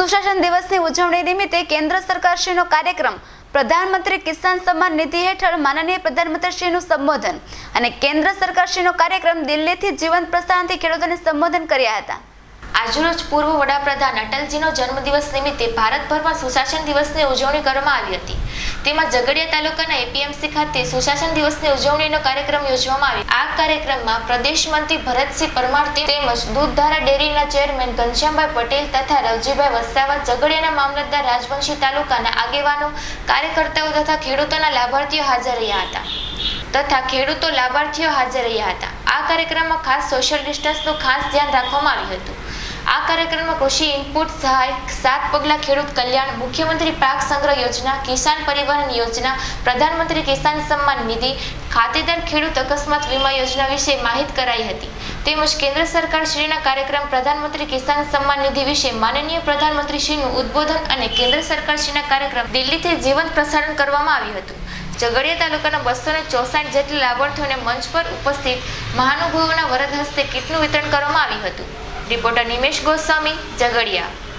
સુશાસન દિવસની ઉજવણી નિમિત્તે કેન્દ્ર સરકારશ્રીનો કાર્યક્રમ પ્રધાનમંત્રી કિસાન સન્માન નિધિ હેઠળ માનનીય પ્રધાનમંત્રીશ્રીનું સંબોધન અને કેન્દ્ર સરકારશ્રીનો કાર્યક્રમ દિલ્હીથી જીવંત પ્રસ્થાનથી ખેડૂતોને સંબોધન કર્યા હતા. આજરોજ પૂર્વ વડાપ્રધાન અટલજીનો જન્મદિવસ નિમિત્તે ભારતભરમાં સુશાસન દિવસની ઉજવણી કરવામાં આવી હતી. તેમાં ઝઘડિયા તાલુકાના એપીએમસી ખાતે સુશાસન દિવસની ઉજવણીનો કાર્યક્રમ યોજવામાં આવ્યો. આ કાર્યક્રમમાં પ્રદેશ મંત્રી ભરતસિંહ પરમાર તેમજ દૂધધારા ડેરીના ચેરમેન ઘનશ્યામભાઈ પટેલ તથા રવજીભાઈ વસાવા, ઝઘડિયાના મામલતદાર રાજવંશી તાલુકાના આગેવાનો, કાર્યકર્તાઓ તથા ખેડૂતોના લાભાર્થીઓ હાજર રહ્યા હતા તથા ખેડૂતો લાભાર્થીઓ હાજર રહ્યા હતા. આ કાર્યક્રમમાં ખાસ સોશિયલ ડિસ્ટન્સનું ખાસ ધ્યાન રાખવામાં આવ્યું હતું. આ કાર્યક્રમમાં કૃષિ ઇનપુટ સહાય, સાત પગલા ખેડૂત કલ્યાણ, મુખ્યમંત્રી પાક સંગ્રહ યોજના, કિસાન પરિવહન યોજના, પ્રધાનમંત્રી કિસાન સન્માન નિધિ, ખાતેદાર ખેડૂત અકસ્માત વીમા યોજના વિશે માહિત કરાઈ હતી. તેમજ કેન્દ્ર સરકાર શ્રીના કાર્યક્રમ પ્રધાનમંત્રી કિસાન સન્માન નિધિ વિશે માનનીય પ્રધાનમંત્રી શ્રીનું ઉદ્બોધન અને કેન્દ્ર સરકાર શ્રીના કાર્યક્રમ દિલ્હીથી જીવંત પ્રસારણ કરવામાં આવ્યું હતું. ઝઘડિયા તાલુકાના બસો ને ચોસાઠ જેટલા લાભાર્થીઓને મંચ પર ઉપસ્થિત મહાનુભાવોના વરદ હસ્તે કીટનું વિતરણ કરવામાં આવ્યું હતું. રિપોર્ટર નિમેશ ગોસ્વામી ઝઘડિયા.